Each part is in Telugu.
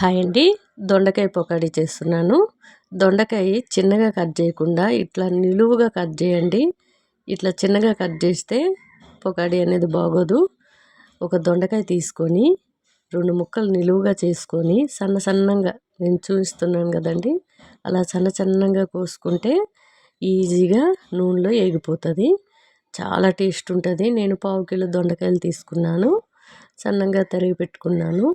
హాయ్ అండి. దొండకాయ పొకాడి చేస్తున్నాను. దొండకాయ చిన్నగా కట్ చేయకుండా ఇట్లా నిలువుగా కట్ చేయండి. ఇట్లా చిన్నగా కట్ చేస్తే పొకాడి అనేది బాగోదు. ఒక దొండకాయ తీసుకొని రెండు ముక్కలు నిలువుగా చేసుకొని సన్న సన్నంగా నేను చూపిస్తున్నాను కదండి. అలా సన్న సన్నంగా కోసుకుంటే ఈజీగా నూనెలో ఎగిపోతుంది చాలా టేస్ట్ ఉంటుంది. నేను పావు కిలో దొండకాయలు తీసుకున్నాను. సన్నంగా తరిగి పెట్టుకున్నాను.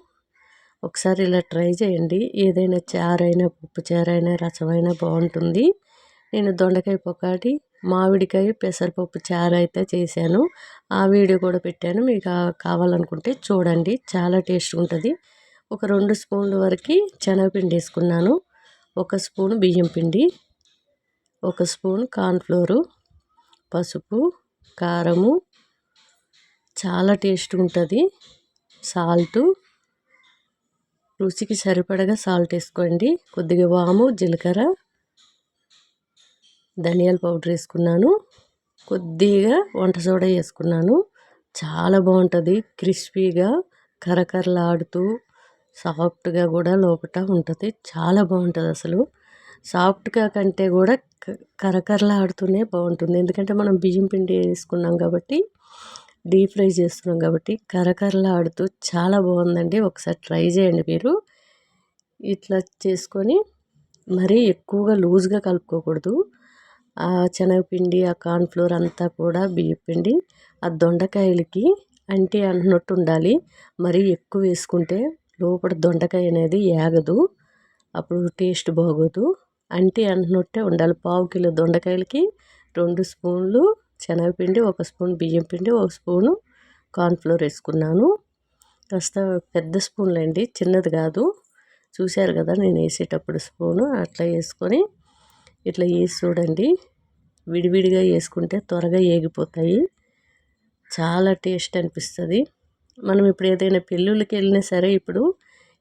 ఒకసారి ఇలా ట్రై చేయండి. ఏదైనా చారైనా పప్పు చారైనా రసమైనా బాగుంటుంది. నేను దొండకాయ పొకాటి మామిడికాయ పెసరపప్పు చారు అయితే చేశాను. ఆ వీడియో కూడా పెట్టాను. మీకు కావాలనుకుంటే చూడండి. చాలా టేస్ట్ ఉంటుంది. ఒక రెండు స్పూన్ల వరకు శనగపిండి వేసుకున్నాను. ఒక స్పూన్ బియ్యం పిండి ఒక స్పూన్ కార్న్ఫ్లోరు పసుపు కారము. చాలా టేస్ట్ ఉంటుంది. సాల్టు రుచికి సరిపడగా సాల్ట్ వేసుకోండి. కొద్దిగా వాము జీలకర్ర ధనియాల పౌడర్ వేసుకున్నాను. కొద్దిగా వంట సోడా వేసుకున్నాను. చాలా బాగుంటుంది. క్రిస్పీగా కరకరలాడుతూ సాఫ్ట్గా కూడా లోపల ఉంటుంది. చాలా బాగుంటుంది అసలు. సాఫ్ట్గా కంటే కూడా కరకరలాడుతూనే బాగుంటుంది. ఎందుకంటే మనం బియ్యం పిండి వేసుకున్నాం కాబట్టి డీప్ ఫ్రై చేస్తున్నాం కాబట్టి కరకరలాడుతూ చాలా బాగుందండి. ఒకసారి ట్రై చేయండి మీరు. ఇట్లా చేసుకొని మరీ ఎక్కువగా లూజ్గా కలుపుకోకూడదు. ఆ శనగపిండి ఆ కార్న్ఫ్లోర్ అంతా కూడా బియ్యపిండి ఆ దొండకాయలకి అంటి అన్నట్టు ఉండాలి. మరీ ఎక్కువ వేసుకుంటే లోపల దొండకాయ అనేది ఏగదు. అప్పుడు టేస్ట్ బాగోదు. అంటి అంటున్నట్టే ఉండాలి. పావు కిలో దొండకాయలకి రెండు స్పూన్లు శనగపిండి ఒక స్పూన్ బియ్యం పిండి ఒక స్పూను కార్న్ఫ్లోర్ వేసుకున్నాను. కాస్త పెద్ద స్పూన్లు అండి చిన్నది కాదు. చూశారు కదా నేను వేసేటప్పుడు స్పూను అట్లా వేసుకొని ఇట్లా వేసి చూడండి. విడివిడిగా వేసుకుంటే త్వరగా ఏగిపోతాయి. చాలా టేస్ట్ అనిపిస్తుంది. మనం ఇప్పుడు ఏదైనా పెళ్ళిళ్ళకి వెళ్ళినా సరే ఇప్పుడు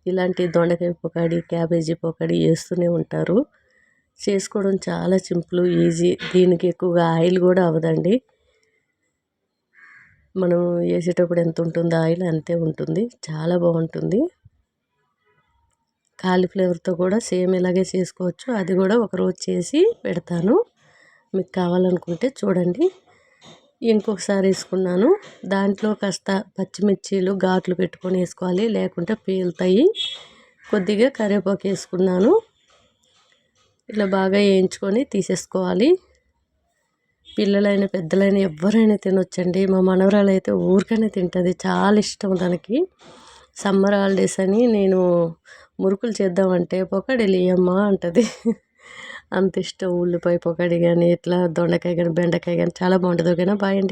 ఇలాంటి దొండకాయ పొకాడి క్యాబేజీ పొకాడి వేస్తూనే ఉంటారు. చేసుకోవడం చాలా సింపుల్ ఈజీ. దీనికి ఎక్కువగా ఆయిల్ కూడా అవదండి మనం వేసేటప్పుడు ఎంత ఉంటుందో ఆయిల్ అంతే ఉంటుంది. చాలా బాగుంటుంది. కాలీఫ్లవర్తో కూడా సేమ్ ఇలాగే చేసుకోవచ్చు. అది కూడా ఒకరోజు చేసి పెడతాను. మీకు కావాలనుకుంటే చూడండి. ఇంకొకసారి వేసుకున్నాను. దాంట్లో కాస్త పచ్చిమిర్చీలు ఘాట్లు పెట్టుకొని వేసుకోవాలి. లేకుంటే పేలుతాయి. కొద్దిగా కరివేపాకు వేసుకున్నాను. ఇట్లా బాగా వేయించుకొని తీసేసుకోవాలి. పిల్లలైన పెద్దలైన ఎవరైనా తినొచ్చండి. మా మనవరాలు అయితే ఊరికనే తింటుంది. చాలా ఇష్టం దానికి సమ్మర్ హాలిడేస్ అని నేను మురుకులు చేద్దామంటే పొకడీలు ఇయ్యమ్మా అంటుంది. అంత ఇష్టం ఉల్లిపాయ పొకడి కానీ ఇట్లా దొండకాయ కానీ బెండకాయ కానీ చాలా బాగుంటుంది. ఓకేనా? బాయ్ అండి.